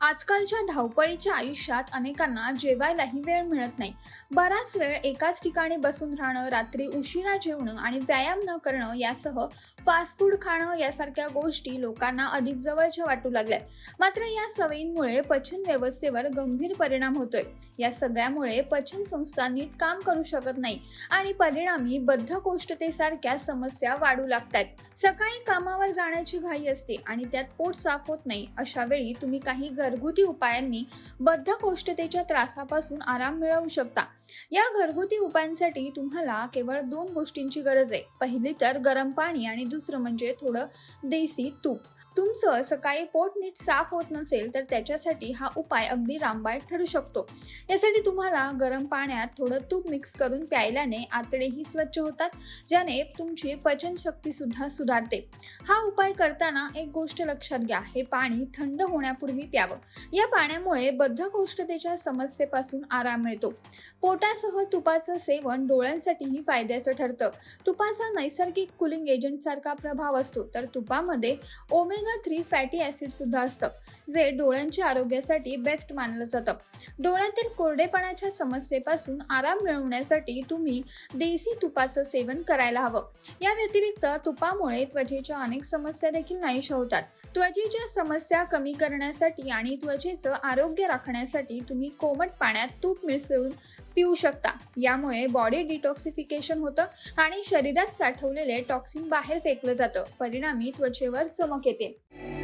आजकालच्या धावपळीच्या आयुष्यात अनेकांना जेवायलाही वेळ मिळत नाही. बराच वेळ एकाच ठिकाणी बसून राहणं रात्री उशिरा जेवणं आणि व्यायाम न करणं यासह फास्ट फूड खाणं यासारख्या गोष्टी लोकांना अधिक जवळच्या वाटू लागल्यात. मात्र या सवयींमुळे पचन व्यवस्थेवर गंभीर परिणाम होतोय. या सगळ्यामुळे पचन संस्था नीट काम करू शकत नाही आणि परिणामी बद्धकोष्ठतेसारख्या समस्या वाढू लागतात. सकाळी कामावर जाण्याची घाई असते आणि त्यात पोट साफ होत नाही अशा वेळी तुम्ही काही घरगुती उपायांनी बद्धकोष्ठतेच्या त्रासापासून आराम मिळवू शकता. या घरगुती उपायांसाठी तुम्हाला केवळ दोन गोष्टींची गरज आहे. पहिली तर गरम पाणी आणि दुसरं म्हणजे थोडं देसी तूप. तुमचं सकाळी पोट नीट साफ होत नसेल तर त्याच्यासाठी हा उपाय अगदी रामबाण ठरू शकतो. यासाठी तुम्हाला गरम पाण्यात थोडं तूप मिक्स करून प्यायल्याने आतडेही स्वच्छ होतात ज्याने तुमची पचनशक्ती सुद्धा सुधारते. हा उपाय करताना एक गोष्ट लक्षात घ्या हे पाणी थंड होण्यापूर्वी प्यावं. या पाण्यामुळे बद्धकोष्ठतेच्या समस्येपासून आराम मिळतो. पोटासह तुपाचं सेवन डोळ्यांसाठीही फायद्याचं ठरतं. तुपाचा नैसर्गिक कुलिंग एजंट सारखा प्रभाव असतो तर तुपामध्ये ओमे ओमेगा थ्री फॅटी ॲसिड सुद्धा असतं जे डोळ्यांच्या आरोग्यासाठी बेस्ट मानलं जातं. डोळ्यातील कोरडेपणाच्या समस्येपासून आराम मिळवण्यासाठी तुम्ही देसी तुपाचं सेवन करायला हवं. या व्यतिरिक्त तुपामुळे त्वचेच्या अनेक समस्या देखील नाहीशा होतात. त्वचेच्या समस्या कमी करण्यासाठी आणि त्वचेचं आरोग्य राखण्यासाठी तुम्ही कोमट पाण्यात तूप मिसळून पिऊ शकता. यामुळे बॉडी डिटॉक्सिफिकेशन होतं आणि शरीरात साठवलेले टॉक्सिन बाहेर फेकलं जातं. परिणामी त्वचेवर चमक येते. day.